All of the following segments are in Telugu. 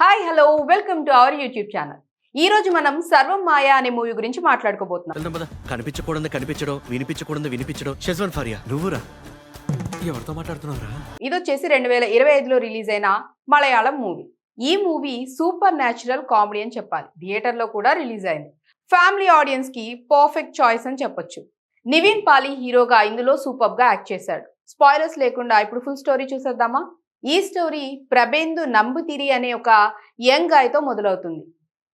Hi hello welcome to our YouTube channel ఈ రోజు మనం సర్వం మాయా అనే మూవీ గురించి మాట్లాడుకోబోతున్నాం. కనిపించకూడదు కనిపించడం వినిపించకూడదు వినిపించడం. షెజ్వాన్ ఫారియా నువ్వురా? ఎవరితో మాట్లాడుతున్నావురా? ఇది వచ్చేసి రెండు వేల ఇరవై ఐదులో రిలీజ్ అయిన మలయాళం మూవీ. ఈ మూవీ సూపర్ న్యాచురల్ కామెడీ అని చెప్పాలి. థియేటర్లో కూడా రిలీజ్ అయింది. ఫ్యామిలీ ఆడియన్స్కి పర్ఫెక్ట్ చాయిస్ అని చెప్పొచ్చు. నివిన్ పాలి హీరోగా ఇందులో సూపర్గా యాక్ట్ చేశాడు. స్పాయిలర్స్ లేకుండా ఇప్పుడు ఫుల్ స్టోరీ చూసేద్దామా? ఈ స్టోరీ ప్రభేందు నంబుతిరి అనే ఒక యంగ్తో మొదలవుతుంది.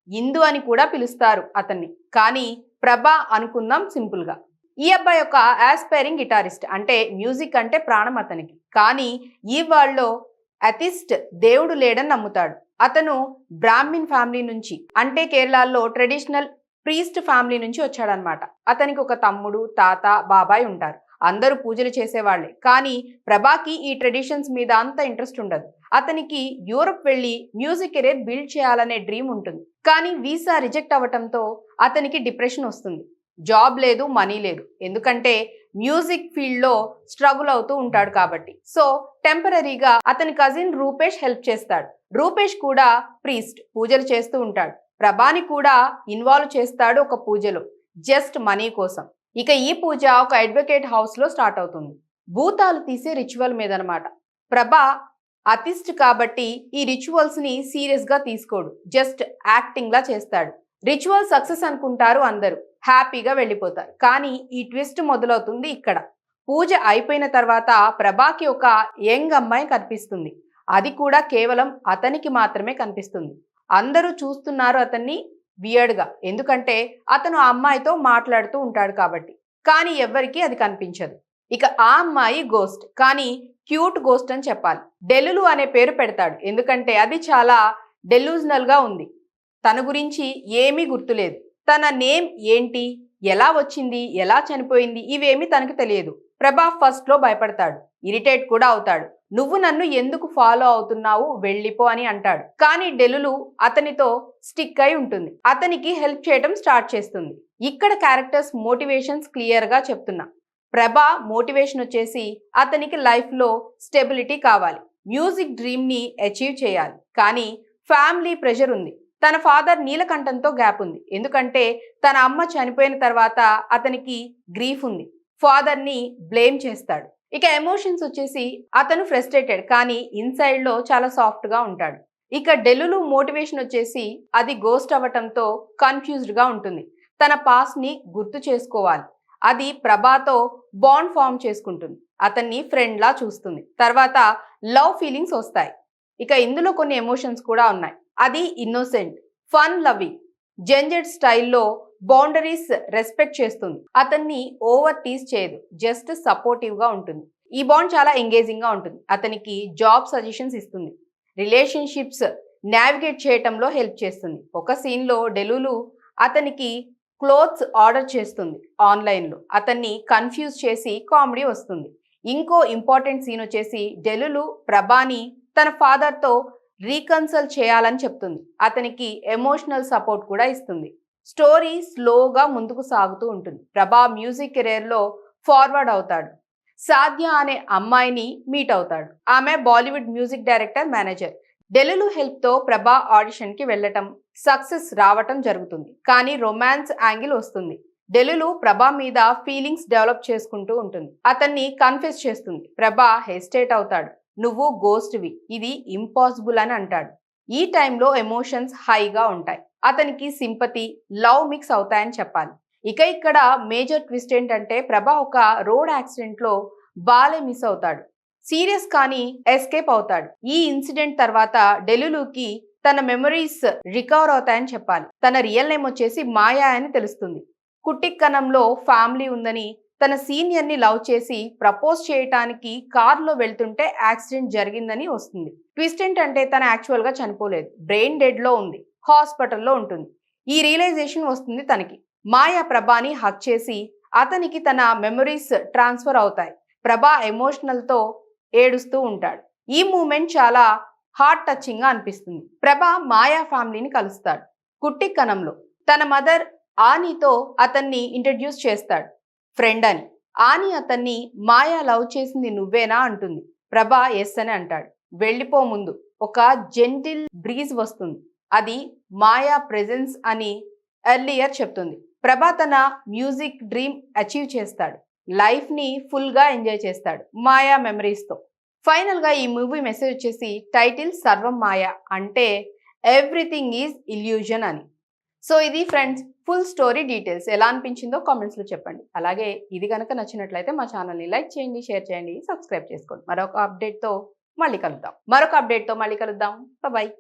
ఇందు అని కూడా పిలుస్తారు అతన్ని. కానీ ప్రభా అనుకుందాం సింపుల్గా. ఈ అబ్బాయి ఒక ఆస్పైరింగ్ గిటారిస్ట్ అంటే మ్యూజిక్ అంటే ప్రాణం అతనికి. కానీ ఈ వాళ్ళలో అతిస్ట్ దేవుడు లేడని నమ్ముతాడు. అతను బ్రాహ్మిన్ ఫ్యామిలీ నుంచి అంటే కేరళలో ట్రెడిషనల్ ప్రీస్ట్ ఫ్యామిలీ నుంచి వచ్చాడనమాట. అతనికి ఒక తమ్ముడు తాత బాబాయ్ ఉంటారు. అందరూ పూజలు చేసేవాళ్ళే కానీ ప్రభాకి ఈ ట్రెడిషన్స్ మీద అంత ఇంట్రెస్ట్ ఉండదు. అతనికి యూరప్ వెళ్ళి మ్యూజిక్ కెరీర్ బిల్డ్ చేయాలనే డ్రీమ్ ఉంటుంది. కానీ వీసా రిజెక్ట్ అవ్వటంతో అతనికి డిప్రెషన్ వస్తుంది. జాబ్ లేదు మనీ లేదు. ఎందుకంటే మ్యూజిక్ ఫీల్డ్లో స్ట్రగుల్ అవుతూ ఉంటాడు కాబట్టి. సో టెంపరీగా అతని కజిన్ రూపేష్ హెల్ప్ చేస్తాడు. రూపేష్ కూడా ప్రీస్ట్ పూజలు చేస్తూ ఉంటాడు. ప్రభాని కూడా ఇన్వాల్వ్ చేస్తాడు ఒక పూజలో. జస్ట్ మనీ కోసం. ఇక ఈ పూజ ఒక అడ్వకేట్ హౌస్లో స్టార్ట్ అవుతుంది. భూతాలు తీసే రిచువల్ మీద అనమాట ప్రభా అతిస్ట్ కాబట్టి ఈ రిచువల్స్ని సీరియస్గా తీసుకోడు. జస్ట్ యాక్టింగ్ లా చేస్తాడు. రిచువల్ సక్సెస్ అనుకుంటారు అందరూ. హ్యాపీగా వెళ్ళిపోతారు. కానీ ఈ ట్విస్ట్ మొదలవుతుంది ఇక్కడ. పూజ అయిపోయిన తర్వాత ప్రభాకి ఒక యంగ్ అమ్మాయి కనిపిస్తుంది. అది కూడా కేవలం అతనికి మాత్రమే కనిపిస్తుంది. అందరూ చూస్తున్నారు అతన్ని. వియర్డ్గా. ఎందుకంటే అతను ఆ అమ్మాయితో మాట్లాడుతూ ఉంటాడు కాబట్టి. కానీ ఎవ్వరికీ అది కనిపించదు. ఇక ఆ అమ్మాయి గోస్ట్ కానీ క్యూట్ గోస్ట్ అని చెప్పాలి. డెల్లులు అనే పేరు పెడతాడు. ఎందుకంటే అది చాలా డెల్యూజనల్గా ఉంది. తన గురించి ఏమీ గుర్తులేదు. తన నేమ్ ఏంటి? ఎలా వచ్చింది? ఎలా చనిపోయింది? ఇవేమీ తనకు తెలియదు. ప్రభా ఫస్ట్లో భయపడతాడు. ఇరిటేట్ కూడా అవుతాడు. నువ్వు నన్ను ఎందుకు ఫాలో అవుతున్నావు? వెళ్ళిపో అని అంటాడు. కానీ డెలులు అతనితో స్టిక్ అయి ఉంటుంది. అతనికి హెల్ప్ చేయడం స్టార్ట్ చేస్తుంది. ఇక్కడ క్యారెక్టర్స్ మోటివేషన్స్ క్లియర్గా చెప్తున్నా. ప్రభా మోటివేషన్ వచ్చేసి అతనికి లైఫ్లో స్టెబిలిటీ కావాలి. మ్యూజిక్ డ్రీమ్ని అచీవ్ చేయాలి. కానీ ఫ్యామిలీ ప్రెషర్ ఉంది. తన ఫాదర్ నీలకంఠంతో గ్యాప్ ఉంది. ఎందుకంటే తన అమ్మ చనిపోయిన తర్వాత అతనికి గ్రీఫ్ ఉంది. ఫాదర్ని బ్లేమ్ చేస్తాడు. ఇక ఎమోషన్స్ వచ్చేసి అతను ఫ్రస్ట్రేటెడ్ కానీ ఇన్సైడ్లో చాలా సాఫ్ట్గా ఉంటాడు. ఇక డెల్లులు మోటివేషన్ వచ్చేసి అది గోస్ట్ అవ్వటంతో కన్ఫ్యూజ్డ్గా ఉంటుంది. తన పాస్ట్ని గుర్తు చేసుకోవాలి. అది ప్రభాతో బాండ్ ఫామ్ చేసుకుంటుంది. అతన్ని ఫ్రెండ్లా చూస్తుంది. తర్వాత లవ్ ఫీలింగ్స్ వస్తాయి. ఇక ఇందులో కొన్ని ఎమోషన్స్ కూడా ఉన్నాయి. అది ఇన్నోసెంట్ ఫన్ లవింగ్ జెంజెడ్ స్టైల్లో బౌండరీస్ రెస్పెక్ట్ చేస్తుంది. అతన్ని ఓవర్ టీస్ చేయదు. జస్ట్ సపోర్టివ్గా ఉంటుంది. ఈ బాండ్ చాలా ఎంగేజింగ్గా ఉంటుంది. అతనికి జాబ్ సజెషన్స్ ఇస్తుంది. రిలేషన్షిప్స్ నావిగేట్ చేయటంలో హెల్ప్ చేస్తుంది. ఒక సీన్లో డెలులు అతనికి క్లోత్స్ ఆర్డర్ చేస్తుంది ఆన్లైన్లో. అతన్ని కన్ఫ్యూజ్ చేసి కామెడీ వస్తుంది. ఇంకో ఇంపార్టెంట్ సీన్ వచ్చేసి డెలులు ప్రభాని తన ఫాదర్తో రీకన్సల్ చేయాలని చెప్తుంది. అతనికి ఎమోషనల్ సపోర్ట్ కూడా ఇస్తుంది. స్టోరీ స్లోగా ముందుకు సాగుతూ ఉంటుంది. ప్రభా మ్యూజిక్ కెరీర్లో ఫార్వర్డ్ అవుతాడు. సాధ్య అనే అమ్మాయిని మీట్ అవుతాడు. ఆమె Bollywood music director manager. Delulu హెల్ప్తో Prabha ఆడిషన్కి వెళ్ళటం సక్సెస్ రావటం జరుగుతుంది. కానీ రొమాన్స్ యాంగిల్ వస్తుంది. డెలులు ప్రభా మీద ఫీలింగ్స్ డెవలప్ చేసుకుంటూ ఉంటుంది. అతన్ని కన్ఫ్యూజ్ చేస్తుంది. ప్రభా హెస్టేట్ అవుతాడు. నువ్వు గోస్ట్వి ఇది ఇంపాసిబుల్ అని అంటాడు. ఈ టైంలో ఎమోషన్స్ హైగా ఉంటాయి. అతనికి సింపతి లవ్ మిక్స్ అవుతాయని చెప్పాలి. ఇక ఇక్కడ మేజర్ ట్విస్ట్ ఏంటంటే ప్రభా ఒక రోడ్ యాక్సిడెంట్లో బాలే మిస్ అవుతాడు. సీరియస్ కానీ ఎస్కేప్ అవుతాడు. ఈ ఇన్సిడెంట్ తర్వాత డెలులుకి తన మెమరీస్ రికవర్ అవుతాయని చెప్పాలి. తన రియల్ నేమ్ వచ్చేసి మాయా అని తెలుస్తుంది. కుట్టిక్కనంలో ఫ్యామిలీ ఉందని తన సీనియర్ని లవ్ చేసి ప్రపోజ్ చేయటానికి కార్లో వెళ్తుంటే యాక్సిడెంట్ జరిగిందని వస్తుంది. ట్విస్ట్ ఏంటంటే తన యాక్చువల్గా చనిపోలేదు. బ్రెయిన్ డెడ్లో ఉంది. హాస్పిటల్లో ఉంటుంది. ఈ రియలైజేషన్ వస్తుంది తనకి. మాయా ప్రభాని హక్ చేసి అతనికి తన మెమరీస్ ట్రాన్స్ఫర్ అవుతాయి. ప్రభా ఎమోషనల్తో ఏడుస్తూ ఉంటాడు. ఈ మూమెంట్ చాలా హార్ట్ టచింగ్గా అనిపిస్తుంది. ప్రభా మాయా ఫ్యామిలీని కలుస్తాడు. కుట్టిక్కనంలో తన మదర్ ఆనీతో అతన్ని ఇంట్రడ్యూస్ చేస్తాడు. ఫ్రెండ్ అని. ఆని అతన్ని మాయా లవ్ చేసింది నువ్వేనా అంటుంది. ప్రభా ఎస్ అని అంటాడు. వెళ్ళిపో ముందు. ఒక జెంటిల్ బ్రీజ్ వస్తుంది. అది మాయా ప్రెజెన్స్ అని ఎర్లియర్ చెప్తుంది. ప్రభా తన మ్యూజిక్ డ్రీమ్ అచీవ్ చేస్తాడు. లైఫ్ని ఫుల్గా ఎంజాయ్ చేస్తాడు. మాయా మెమరీస్తో. ఫైనల్గా ఈ మూవీ మెసేజ్ వచ్చేసి టైటిల్ సర్వం మాయా అంటే ఎవ్రీథింగ్ ఈజ్ ఇల్యూజన్ అని. సో ఇది ఫ్రెండ్స్ ఫుల్ స్టోరీ డీటెయిల్స్ ఎలా అనిపించిందో కామెంట్స్లో చెప్పండి. అలాగే ఇది కనుక నచ్చినట్లయితే మా ఛానల్ని లైక్ చేయండి షేర్ చేయండి సబ్స్క్రైబ్ చేసుకోండి. మరొక అప్డేట్తో మళ్ళీ కలుద్దాం. మరొక అప్డేట్తో మళ్ళీ కలుద్దాం. బాయ్